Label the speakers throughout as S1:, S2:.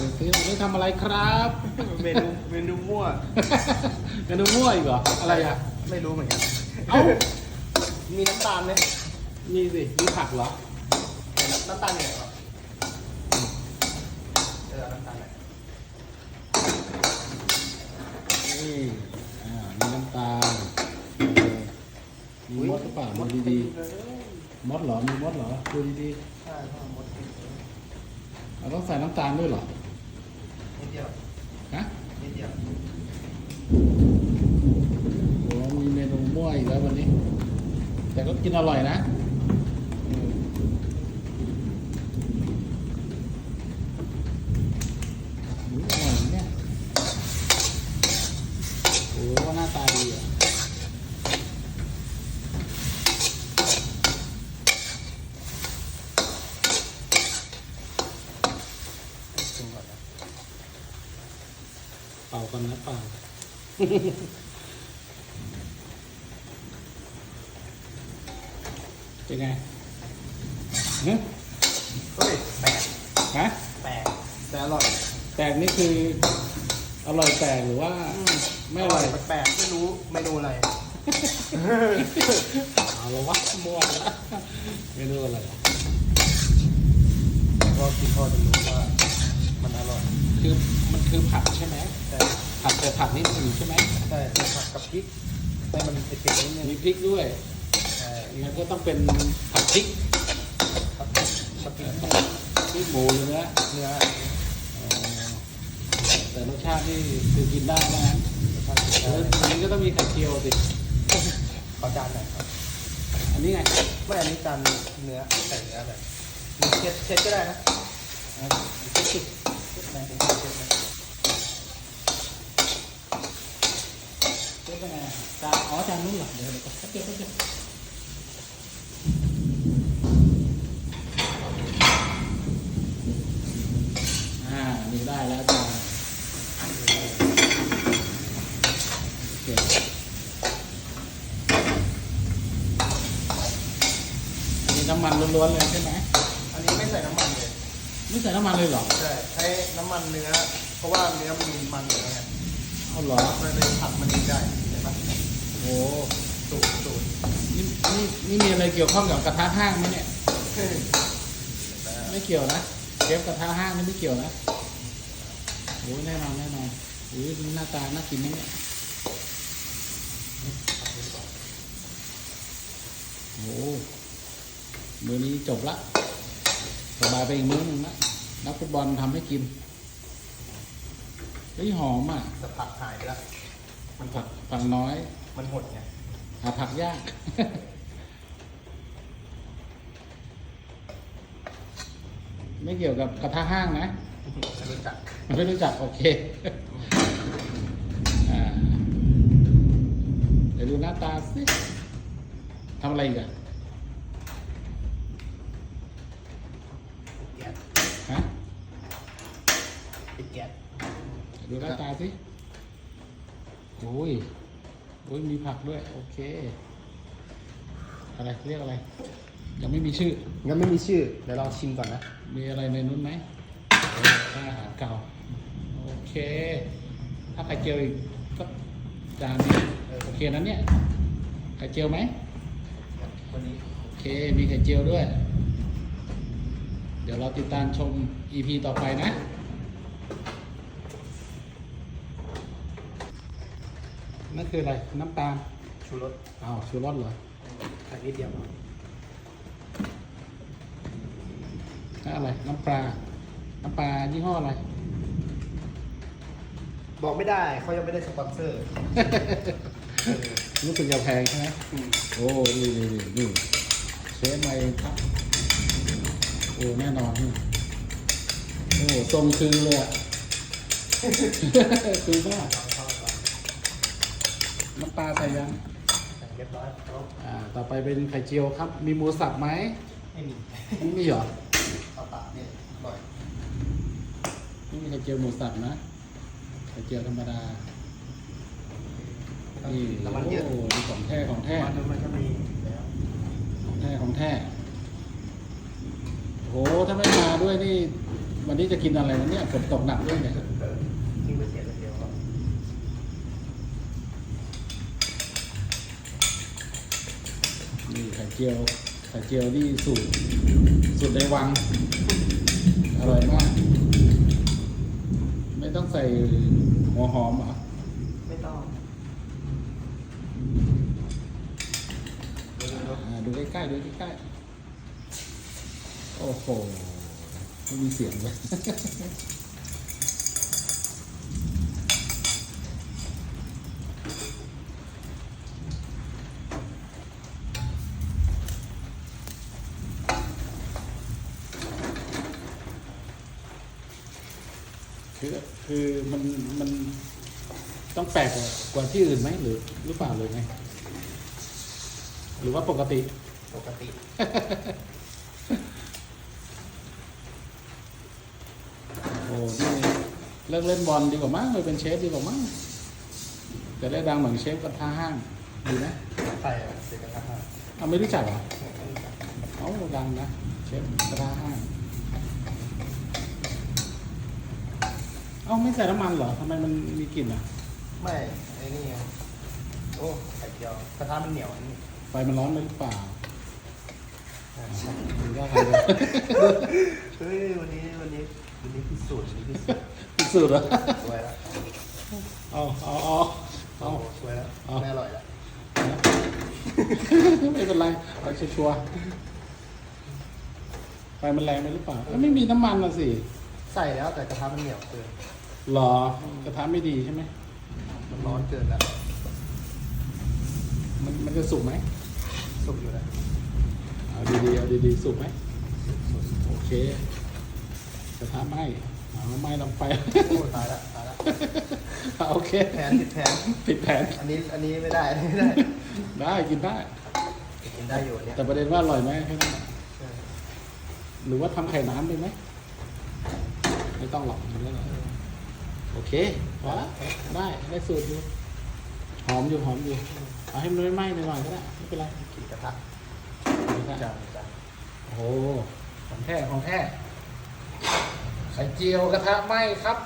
S1: ดูซิวันนี้ทำอะไรครับ
S2: เมนูเมนูมั่ว
S1: เมนูมั่วอีกเหรอ อะไรอะ
S2: ไม่รู้เหมือนกัน
S1: เอ้า
S2: มีน้ำตาลไหม
S1: นี่สิ มีผักเหรอ
S2: น้ำตาลเนี่ยเหรอเออน้ำตาลไหน
S1: นี่อ่ามีน้ำตาลเออมีมดหรือเปล่าดูดีๆมดเหรอ มีมดเหรอดูดี
S2: ใช่พ่อมดนิด
S1: ๆเราต้องใส่น้ำตาลด้วยเหรอ
S2: เดียว
S1: ฮะ
S2: นิดเดียว
S1: โอ้มีเมนูมั่วอีกแล้ววันนี้ แต่ก็กินอร่อยนะอืมอุ๊ยอร่อยนะเนี่ยโอ้ว่าหน้าตาดีอะ
S2: ชิมก่อนนะ
S1: เป่ากันนะเป่าเป็นไงเนอะ
S2: เฮ้ยแปลก
S1: ฮะ
S2: แปลกแต่อร่อย
S1: แตกนี่คืออร่อยแตกหรือว่า ไม่อร่อย
S2: แปลกๆไม่รู้เมนูอะไร
S1: เอาละวะมั่วละไม่รู้อะไรอะ
S2: พอกินพอจะรู้ว่ามันอร่อย
S1: คือมันคือผักใช่ไหม
S2: แต่
S1: ผักแต่ผักนี่มันใช่ไหม
S2: ใช่แต่ผักกับพริกให้มันเผ็ดๆนิดนึง
S1: มีพริกด้วย
S2: ใช่
S1: งั้นก็ต้องเป็นผักพริก
S2: กับกับพริก
S1: ต้องพริกหมูหรือเนื้อ
S2: เนื้อ
S1: อ๋อแต่รสชาตินี่คือกินได้นะ
S2: ผัก
S1: แล้วอันนี้ก็ต้องมีไข่เจียวสิ
S2: ขอจานหน่อยครับ
S1: อันนี้ไง
S2: ไม่อันนี้จานเนื้อใส่เนื้อแบบมีเช็ดเช็ดก็ได้นะ
S1: อะ
S2: เช็ด เช็ดไหมเช็ดไหม
S1: เจ๊เป็นไงจานอ๋อจานนู้น ไม่ใส่น้ำมันเลยเหรอ
S2: ใช่ใช้น้ำมันเนื้อ เพราะว่าเนื้อมันมีมันอยู่แล้วไง
S1: เอาเหรอ
S2: มันเลยผัดมันดีได้เห็นปะ
S1: โอ้
S2: สูตรสูตร
S1: นี่นี่นี่มีอะไรเกี่ยวข้องกับกระทะห้างไหมเนี่ย
S2: เฮ้ย
S1: ไม่เกี่ยวนะเชฟกระทะห้างนี่ไม่เกี่ยวนะโอ้ยแน่นอนแน่นอนอุ้ยหน้าตาน่ากินนะเนี่ยโอ้มือนี้จบละ สบายไปอีกมื้อหนึงละนักฟุตบอลทำให้กินเฮ้ยหอมอะ
S2: แต่ผักหายไปแล้ว มันห
S1: ผั
S2: ด
S1: กผักน้อย
S2: มันหดไง
S1: หาผักยาก ไม่เกี่ยวกับกระทะห้างนะ
S2: ไม่รู้จัก
S1: ไม่รู้จัก โอเคอ่าเดี๋ยวดูหน้าตาสิทำอะไรอีกอะ
S2: แก๊ส
S1: ฮะ
S2: ปิดแก๊ส
S1: เดี๋ยวดูหน้าตาสิโอ้ ยโอ้ยมีผักด้วย โอเค อะไรเรียกอะไร ยังไม่มีชื่อ
S2: งั้นไม่มีชื่อ เดี๋ยวลองชิมก่อนนะ
S1: มีอะไรในนู้นไหมอาหารเก่า โอเค ถ้าไข่เจียวอีกก็จานนี้โอเคนั้นเนี่ย ไข่เจียวไหม
S2: วันนี้
S1: โอเค มีไข่เจียวด้วย เดี๋ยวเราติดตามชม EP ต่อไปนะ นั่นคืออะไร น้ำตาล
S2: ชูรส
S1: อ้าวชูรสเหรอ
S2: ใส่นิดเดียว
S1: นั่นอะไร น้ำปลา น้ำปลายี่ห้ออะไร
S2: บอกไม่ได้เขายังไม่ได้สปอนเซอร์เออ
S1: รู้สึกจะแพงใช่ไหม
S2: อืม
S1: โอ้นี่นี่นี่นี่เชฟมาเองครับ โอ้ แน่นอนนี่โอ้ทรงคือเลยอะคือมาก
S2: เอาเข้าไปก่อน
S1: น้ำปลาใส่ยัง
S2: ใส่เรียบร้อยแล้ว
S1: อ่าต่อไปเป็นไข่เจียวครับ มีหมูสับไหม
S2: ไม่มี
S1: ไม่มีเหรอ
S2: เอาปากเนี่ยอร่อย
S1: ไม่มีไข่เจียวหมูสับนะไข่เจียวธรรมดานี่
S2: น้ำมันเยอะ
S1: โอ้นี่ของแท้ของแท้
S2: มันมันก็มีแล้ว
S1: ของแท้ของแท้โหถ้าไม่มาด้วยนี่ วันนี้จะกินอะไรวันนี้ฝนตกหนักด้วยเนี่ย
S2: กินไปเสียเดียวครับ
S1: นี่ไข่ เจียวไข่เจียวนี่สูตรสูตรในวัง อร่อยมาก ไม่ต้องใส่หัวหอมเหรอ
S2: ไม่ต้อง
S1: อ่าดูใกล้ๆดูใกล้ๆโอ้โหไม่มีเสียงเลย คือคือมันมันต้องแปลกกว่ากว่าที่อื่นไหมหรือหรือเปล่าเลยไงหรือว่าปกติ
S2: ปกติ
S1: โอ้นี่เลิกเล่นบอลดีกว่ามั้งไปเป็นเชฟดีกว่ามั้งจะได้ดังเหมือนเชฟกระทะห้างดีนะ
S2: ใส่เสร็จกระทะ
S1: เอาไม่รู้จักเหรอเอาดังนะเชฟกระทะห้าง เอาไม่ใส่น้ำมันเหรอทำไมมันมีกลิ่นอะ
S2: ไม่ไอ้นี่ไงโอ้ไข่เจียวกระทะมันเหนียวอันนี่
S1: ไฟมันร้อนไปหรือเปล่าหรือว่าใครจะ
S2: เฮ้ยวันนี้วันนี้วันนี้พิสูจน์วันนี้พิสูจน์
S1: พิสูจน์เหรอ
S2: สวยแล้ว
S1: เอาเอาเอา
S2: โอ้
S1: เอา
S2: โหสวยแล้ว
S1: เอา
S2: ไม่อร่อยแล้ว
S1: ไม่เป็นไรเอาชัวร์ๆไฟมันแรงไปหรือเปล่าแล้วไม่มีน้ำมันน่ะสิ
S2: ใส่แล้วแต่กระทะมันเหนียวเกิน
S1: หรอกระทะไม่ดีใช่ไหม
S2: มันร้อนเกินแล้ว
S1: มันมันจะสุกไหม
S2: สุกอยู่แล้ว
S1: เอาดีๆเอาดีๆสุกไหมโอเคกระทะไหม้เอาไหม้ลงไป
S2: โอ้ตายแล้วตายแล้ว
S1: โอเค
S2: แผนผิดแผน
S1: ผิดแผน
S2: อันนี้อันนี้ไม่ได้อันนี้ไม่ได้
S1: ได้กินได้
S2: กินได้อยู่อันเนี่ย
S1: แต่ประเด็นว่าอร่อยไหมแค่นั้นแหละ
S2: ใช่
S1: หรือว่าทำไข่น้ำได้ไหมไม่ต้องหรอกไม่ต้องหรอก โอเคพอละได้ได้สูตรอยู่หอมอยู่หอมอยู่เอาให้มันไม่ไหม้หน่อยๆก็ได้ไม่เป็นไร
S2: กินกระทะ
S1: ไม่
S2: จั
S1: เป็นไร
S2: งจัง
S1: โอ้โหของแท้ของแท้ไข่เจียวกระทะไหม้ครับ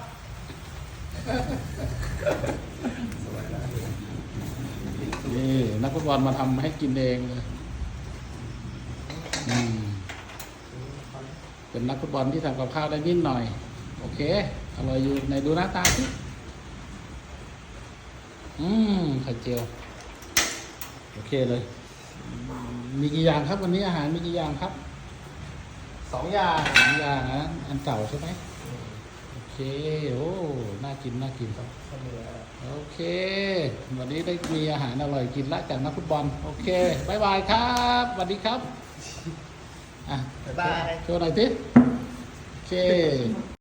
S2: สวยแล้ว
S1: นี่นักฟุตบอลมาทำให้กินเองเลยอืมเป็นนักฟุตบอลที่ทำกับข้าวได้นิดหน่อย โอเค อร่อยอยู่ในดูหน้าตาสิอืมไข่เจียว โอเคเลยอืมมีกี่อย่างครับวันนี้อาหารมีกี่อย่างครับ
S2: สองอย่าง
S1: สองอย่างนะอันเก่าใช่ไหมโอเคโอ้น่ากินน่ากิน
S2: ข้าวเหนียว
S1: โอเค วันนี้ได้มีอาหารอร่อยกินละจากนักฟุตบอลโอเคบายบายครับสวัสดีครับอะ
S2: บ๊ายบาย
S1: โชว์หน่อยสิโอเค